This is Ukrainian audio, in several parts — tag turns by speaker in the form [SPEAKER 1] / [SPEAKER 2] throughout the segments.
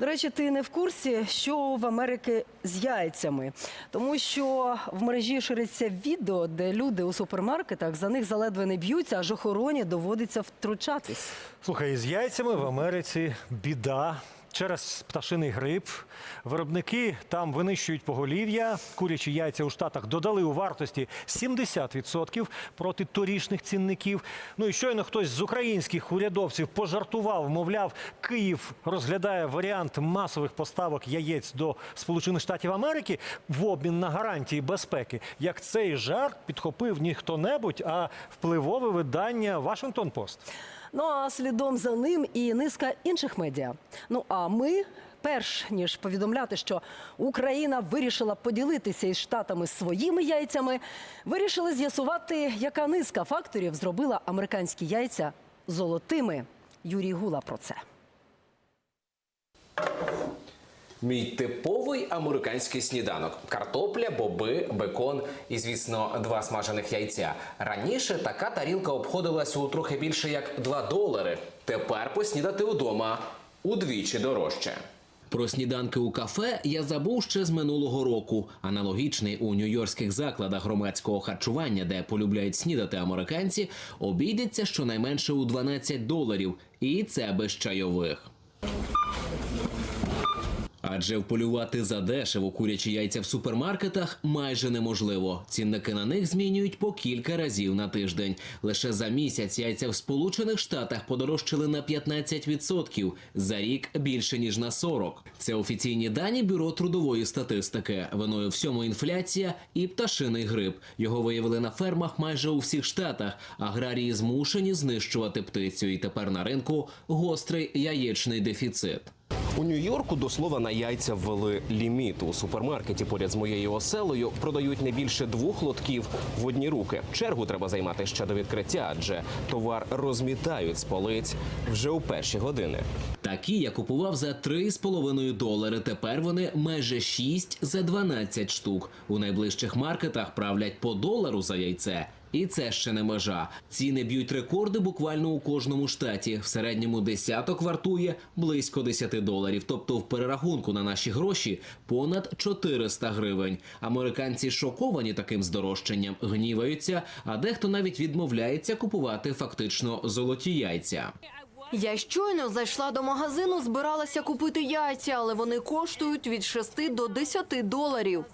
[SPEAKER 1] До речі, ти не в курсі, що в Америці з яйцями, тому що в мережі шириться відео, де люди у супермаркетах за них заледве не б'ються, аж охороні доводиться втручатись.
[SPEAKER 2] Слухай, з яйцями в Америці біда. Через пташиний грип виробники там винищують поголів'я. Курячі яйця у штатах додали у вартості 70% проти торішних цінників. Ну і щойно хтось з українських урядовців пожартував, мовляв, Київ розглядає варіант масових поставок яєць до Сполучених Штатів Америки в обмін на гарантії безпеки. Як цей жарт підхопив не хто-небудь, а впливове видання Вашингтон Пост.
[SPEAKER 1] Ну а слідом за ним і низка інших медіа. Ну а ми. Перш ніж повідомляти, що Україна вирішила поділитися із штатами своїми яйцями, вирішили з'ясувати, яка низка факторів зробила американські яйця золотими. Юрій Гула про це.
[SPEAKER 3] Мій типовий американський сніданок: картопля, боби, бекон і, звісно, два смажених яйця. Раніше така тарілка обходилася у трохи більше як 2 долари. Тепер поснідати удома удвічі дорожче. Про сніданки у кафе я забув ще з минулого року. Аналогічний у нью-йоркських закладах громадського харчування, де полюбляють снідати американці, обійдеться щонайменше у 12 доларів, і це без чайових. Адже вполювати за дешево курячі яйця в супермаркетах майже неможливо. Цінники на них змінюють по кілька разів на тиждень. Лише за місяць яйця в Сполучених Штатах подорожчали на 15%, за рік більше ніж на 40%. Це офіційні дані бюро трудової статистики. Виною всьому інфляція і пташиний грип. Його виявили на фермах майже у всіх штатах. Аграрії змушені знищувати птицю, і тепер на ринку гострий яєчний дефіцит.
[SPEAKER 4] У Нью-Йорку до слова на яйця ввели ліміт. У супермаркеті поряд з моєю оселею продають не більше двох лотків в одні руки. Чергу треба займати ще до відкриття, адже товар розмітають з полиць вже у перші години.
[SPEAKER 3] Такі я купував за 3,5 долари. Тепер вони майже 6 за 12 штук. У найближчих маркетах правлять по долару за яйце. І це ще не межа. Ціни б'ють рекорди буквально у кожному штаті. В середньому десяток вартує близько 10 доларів. Тобто в перерахунку на наші гроші понад 400 гривень. Американці шоковані таким здорожчанням, гніваються, а дехто навіть відмовляється купувати фактично золоті яйця.
[SPEAKER 5] Я щойно зайшла до магазину, збиралася купити яйця, але вони коштують від 6 до 10 доларів.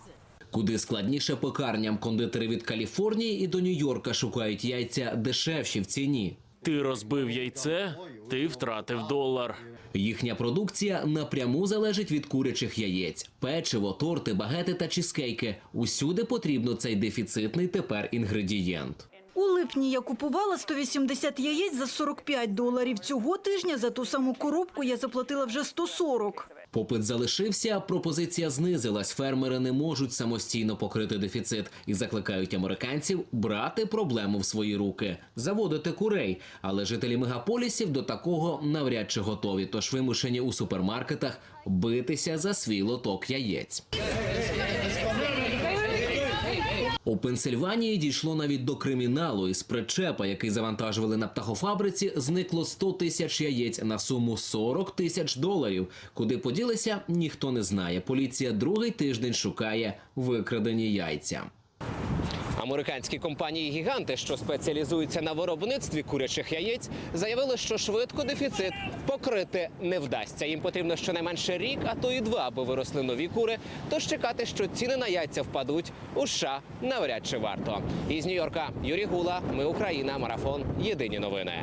[SPEAKER 3] Куди складніше пекарням кондитери від Каліфорнії і до Нью-Йорка шукають яйця дешевші в ціні.
[SPEAKER 6] Ти розбив яйце, ти втратив долар.
[SPEAKER 3] Їхня продукція напряму залежить від курячих яєць: печиво, торти, багети та чизкейки. Усюди потрібно цей дефіцитний тепер інгредієнт.
[SPEAKER 7] У липні я купувала 180 яєць за 45 доларів. Цього тижня за ту саму коробку я заплатила вже 140.
[SPEAKER 3] Попит залишився, пропозиція знизилась. Фермери не можуть самостійно покрити дефіцит і закликають американців брати проблему в свої руки, заводити курей. Але жителі мегаполісів до такого навряд чи готові, тож вимушені у супермаркетах битися за свій лоток яєць. У Пенсильванії дійшло навіть до криміналу. Із причепа, який завантажували на птахофабриці, зникло 100 тисяч яєць на суму 40 тисяч доларів. Куди поділися, ніхто не знає. Поліція другий тиждень шукає викрадені яйця.
[SPEAKER 4] Американські компанії-гіганти, що спеціалізуються на виробництві курячих яєць, заявили, що швидко дефіцит покрити не вдасться. Їм потрібно щонайменше рік, а то і два, аби виросли нові кури. Тож чекати, що ціни на яйця впадуть, у США навряд чи варто. Із Нью-Йорка Юрій Гула, ми Україна, марафон. Єдині новини.